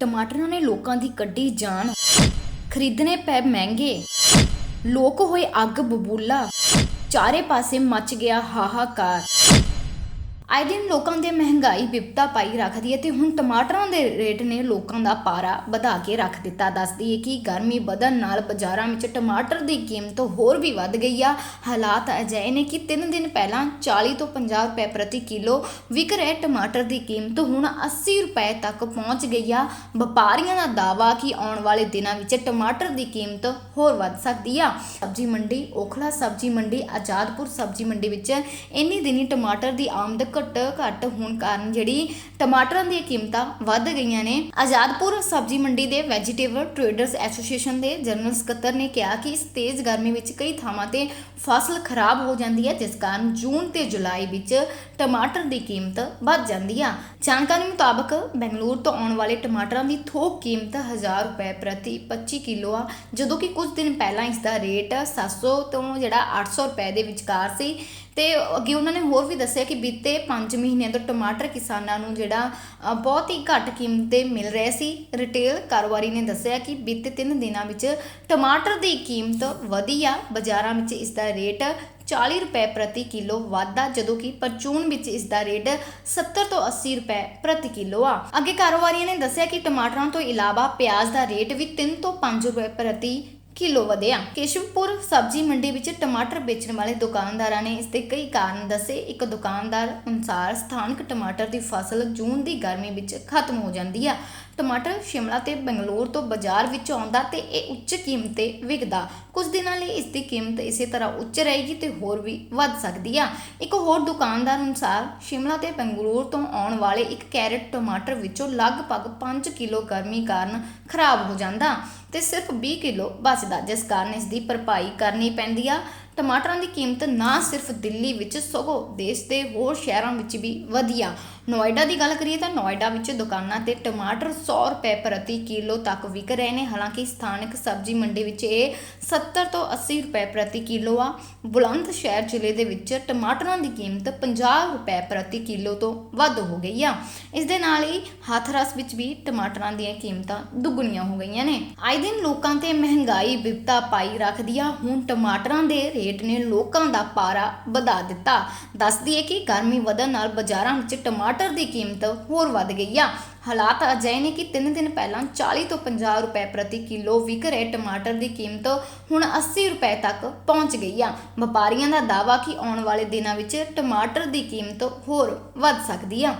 ਟਮਾਟਰਾਂ ਨੇ ਲੋਕਾਂ ਦੀ ਕੱਢੀ ਜਾਨ। ਖਰੀਦਣੇ ਪੈ ਮਹਿੰਗੇ। ਲੋਕ ਹੋਏ ਅੱਗ ਬਬੂਲਾ। ਚਾਰੇ ਪਾਸੇ ਮਚ ਗਿਆ ਹਾਹਾਕਾਰ। ਆਏ ਦਿਨ ਲੋਕਾਂ ਦੇ ਮਹਿੰਗਾਈ ਵਿਪਤਾ ਪਾਈ ਰੱਖਦੀ ਹੈ ਤੇ ਹੁਣ ਟਮਾਟਰਾਂ ਦੇ ਰੇਟ ਨੇ ਲੋਕਾਂ ਦਾ ਪਾਰਾ ਵਧਾ ਕੇ ਰੱਖ ਦਿੱਤਾ। ਦੱਸਦੀ ਹੈ ਕਿ ਗਰਮੀ ਵਧਣ ਨਾਲ ਬਾਜ਼ਾਰਾਂ ਵਿੱਚ ਟਮਾਟਰ ਦੀ ਕੀਮਤ ਹੋਰ ਵੀ ਵੱਧ ਗਈ ਆ। ਹਾਲਾਤ ਅਜਿਹੇ ਨੇ ਕਿ 3 ਦਿਨ ਪਹਿਲਾਂ 40 ਤੋਂ 50 ਰੁਪਏ ਪ੍ਰਤੀ ਕਿਲੋ ਵਿਕ ਰਹੇ ਟਮਾਟਰ ਦੀ ਕੀਮਤ ਹੁਣ 80 ਰੁਪਏ ਤੱਕ ਪਹੁੰਚ ਗਈ ਆ। ਵਪਾਰੀਆਂ ਦਾ ਦਾਵਾ ਕਿ ਆਉਣ ਵਾਲੇ ਦਿਨਾਂ ਵਿੱਚ ਟਮਾਟਰ ਦੀ ਕੀਮਤ ਹੋਰ ਵੱਧ ਸਕਦੀ ਆ। ਸਬਜ਼ੀ ਮੰਡੀ, ਓਖਲਾ ਸਬਜ਼ੀ ਮੰਡੀ, ਆਜ਼ਾਦਪੁਰ ਸਬਜ਼ੀ ਮੰਡੀ ਵਿੱਚ ਇੰਨੀ ਦਿਨੀ ਟਮਾਟਰ ਦੀ ਆਮਦ ਘੱਟ ਘੱਟ ਹੋਣ ਕਾਰਨ ਜਿਹੜੀ ਟਮਾਟਰਾਂ ਦੀਆਂ ਕੀਮਤਾਂ ਵੱਧ ਗਈਆਂ ਨੇ। ਆਜ਼ਾਦਪੁਰ ਸਬਜ਼ੀ ਮੰਡੀ ਦੇ ਵੈਜੀਟੇਬਲ ਟ੍ਰੇਡਰਸ ਐਸੋਸੀਏਸ਼ਨ ਦੇ ਜਨਰਲ ਸਕੱਤਰ ਨੇ ਕਿਹਾ ਕਿ ਇਸ ਤੇਜ਼ ਗਰਮੀ ਵਿੱਚ ਕਈ ਥਾਵਾਂ ਤੇ ਫਸਲ ਖਰਾਬ ਹੋ ਜਾਂਦੀ ਹੈ, ਜਿਸ ਕਾਰਨ ਜੂਨ ਤੇ ਜੁਲਾਈ ਵਿੱਚ ਟਮਾਟਰ ਦੀ ਕੀਮਤ ਵੱਧ ਜਾਂਦੀ ਆ। ਜਾਣਕਾਰੀ ਮੁਤਾਬਕ ਬੈਂਗਲੁਰੂ ਤੋਂ ਆਉਣ ਵਾਲੇ ਟਮਾਟਰਾਂ ਦੀ ਥੋਕ ਕੀਮਤ 1000 ਰੁਪਏ ਪ੍ਰਤੀ 25 ਕਿਲੋ ਆ, ਜਦੋਂ ਕਿ ਕੁਝ ਦਿਨ ਪਹਿਲਾਂ ਇਸ ਦਾ ਰੇਟ 700 ਤੋਂ ਜਿਹੜਾ 800 ਰੁਪਏ ਦੇ ਵਿਚਕਾਰ ਸੀ। ਤੇ ਅੱਗੇ ਉਹਨਾਂ ਨੇ ਹੋਰ ਵੀ ਦੱਸਿਆ ਕਿ ਬੀਤੇ 5 ਮਹੀਨਿਆਂ ਤੋਂ ਟਮਾਟਰ ਕਿਸਾਨਾਂ ਨੂੰ ਜਿਹੜਾ ਬਹੁਤ ਹੀ ਘੱਟ ਕੀਮਤ ਤੇ ਮਿਲ ਰਿਹਾ ਸੀ। ਰਿਟੇਲ ਕਾਰੋਬਾਰੀ ਨੇ ਦੱਸਿਆ ਕਿ ਬੀਤੇ 3 ਦਿਨਾਂ ਵਿੱਚ ਟਮਾਟਰ ਦੀ ਕੀਮਤ ਵਧੀ ਆ ਬਾਜ਼ਾਰਾਂ ਵਿੱਚ ਇਸ ਦਾ ਰੇਟ 40 ਰੁਪਏ ਪ੍ਰਤੀ ਕਿਲੋ ਵਾਧਾ ਜਦੋਂ ਕਿ ਪਰਚੂਨ ਵਿੱਚ ਇਸ ਦਾ ਰੇਟ 70 ਤੋਂ 80 ਰੁਪਏ ਪ੍ਰਤੀ ਕਿਲੋ ਆ। ਅੱਗੇ ਕਾਰੋਬਾਰੀਆਂ ਨੇ ਦੱਸਿਆ ਕਿ ਟਮਾਟਰਾਂ ਤੋਂ ਇਲਾਵਾ ਪਿਆਜ਼ ਦਾ ਰੇਟ ਵੀ 3 ਤੋਂ 5 ਰੁਪਏ ਪ੍ਰਤੀ ਕਿਲੋ ਵਧਿਆ ਕੇਸ਼ਵਪੁਰ ਸਬਜ਼ੀ ਮੰਡੀ ਵਿੱਚ ਟਮਾਟਰ ਵੇਚਣ ਵਾਲੇ ਦੁਕਾਨਦਾਰਾਂ ਨੇ ਇਸ ਦੇ ਕਈ ਕਾਰਨ ਦੱਸੇ। ਇੱਕ ਦੁਕਾਨਦਾਰ ਅਨੁਸਾਰ ਸਥਾਨਕ ਟਮਾਟਰ ਦੀ ਫਸਲ ਜੂਨ ਦੀ ਗਰਮੀ ਵਿੱਚ ਖਤਮ ਹੋ ਜਾਂਦੀ ਆ। ਟਮਾਟਰ ਸ਼ਿਮਲਾ ਤੇ ਬੰਗਲੌਰ ਤੋਂ ਬਾਜ਼ਾਰ ਵਿੱਚ ਆਉਂਦਾ ਤੇ ਇਹ ਉੱਚ ਕੀਮਤ ਤੇ ਵਿਕਦਾ। ਕੁਝ ਦਿਨਾਂ ਲਈ ਇਸ ਦੀ ਕੀਮਤ ਇਸੇ ਤਰ੍ਹਾਂ ਉੱਚ ਰਹੇਗੀ ਤੇ ਹੋਰ ਵੀ ਵੱਧ ਸਕਦੀ ਆ। ਇੱਕ ਹੋਰ ਦੁਕਾਨਦਾਰ ਅਨੁਸਾਰ ਸ਼ਿਮਲਾ ਤੇ ਬੰਗਲੌਰ ਤੋਂ ਆਉਣ ਵਾਲੇ ਇੱਕ ਕੈਰਟ ਟਮਾਟਰ ਵਿੱਚੋਂ ਲਗਭਗ 5 ਕਿਲੋ ਗਰਮੀ ਕਾਰਨ ਖਰਾਬ ਹੋ ਜਾਂਦਾ। ਤੇ ਸਿਰਫ 20 ਕਿਲੋ ਬਚਦਾ ਜਿਸ ਕਾਰਨ ਇਸ ਦੀ ਭਰਪਾਈ ਕਰਨੀ ਪੈਂਦੀ ਆ। ਟਮਾਟਰਾਂ ਦੀ ਕੀਮਤ ਨਾ ਸਿਰਫ ਦਿੱਲੀ ਵਿੱਚ, ਸਗੋਂ ਦੇਸ਼ ਦੇ ਹੋਰ ਸ਼ਹਿਰਾਂ ਵਿੱਚ ਵੀ ਵਧੀਆ। ਨੋਇਡਾ ਦੀ ਗੱਲ ਕਰੀਏ ਤਾਂ ਨੋਇਡਾ ਵਿੱਚ ਦੁਕਾਨਾਂ ਤੇ ਟਮਾਟਰ 100 ਰੁਪਏ ਪ੍ਰਤੀ ਕਿਲੋ ਤੱਕ ਵਿਕ ਰਹੇ ਨੇ। ਹਾਲਾਂਕਿ ਸਥਾਨਕ ਸਬਜ਼ੀ ਮੰਡੀ ਵਿੱਚ ਇਹ 70 ਤੋਂ 80 ਰੁਪਏ ਪ੍ਰਤੀ ਕਿਲੋ ਆ। ਬੁਲੰਦ ਸ਼ਹਿਰ ਜ਼ਿਲ੍ਹੇ ਦੇ ਵਿੱਚ ਟਮਾਟਰਾਂ ਦੀ ਕੀਮਤ 50 ਰੁਪਏ ਪ੍ਰਤੀ ਕਿਲੋ ਤੋਂ ਵੱਧ ਹੋ ਗਈ ਆ। ਇਸ ਦੇ ਨਾਲ ਹੀ ਹੱਥਰਸ ਵਿੱਚ ਵੀ ਟਮਾਟਰਾਂ ਦੀਆਂ ਕੀਮਤਾਂ ਦੁੱਗਣੀਆਂ ਹੋ ਗਈਆਂ ਨੇ। ਆਏ ਦਿਨ ਲੋਕਾਂ ਤੇ ਮਹਿੰਗਾਈ ਵਿਪਤਾ ਪਾਈ ਰੱਖਦੀ ਆ। ਹੁਣ ਟਮਾਟਰਾਂ ਦੇ ਰੇਟ ਨੇ ਲੋਕਾਂ ਦਾ ਪਾਰਾ ਵਧਾ ਦਿੱਤਾ। ਦੱਸਦੀ ਹੈ ਕਿ ਗਰਮੀ ਵਧਣ ਨਾਲ ਬਾਜ਼ਾਰਾਂ ਵਿੱਚ ਟਮਾਟਰ ਦੀ ਕੀਮਤ ਹੋਰ ਵੱਧ ਗਈ ਆ। ਹਾਲਾਤ ਅਜਿਹੇ ਨੇ ਕਿ 3 ਦਿਨ ਪਹਿਲਾਂ 40 ਤੋਂ 50 ਰੁਪਏ ਪ੍ਰਤੀ ਕਿਲੋ ਵਿਕ ਰਹੇ ਟਮਾਟਰ ਦੀ ਕੀਮਤ ਹੁਣ 80 ਰੁਪਏ ਤੱਕ ਪਹੁੰਚ ਗਈ ਆ। ਵਪਾਰੀਆਂ ਦਾ ਦਾਵਾ ਕਿ ਆਉਣ ਵਾਲੇ ਦਿਨਾਂ ਵਿੱਚ ਟਮਾਟਰ ਦੀ ਕੀਮਤ ਹੋਰ ਵੱਧ ਸਕਦੀ ਆ।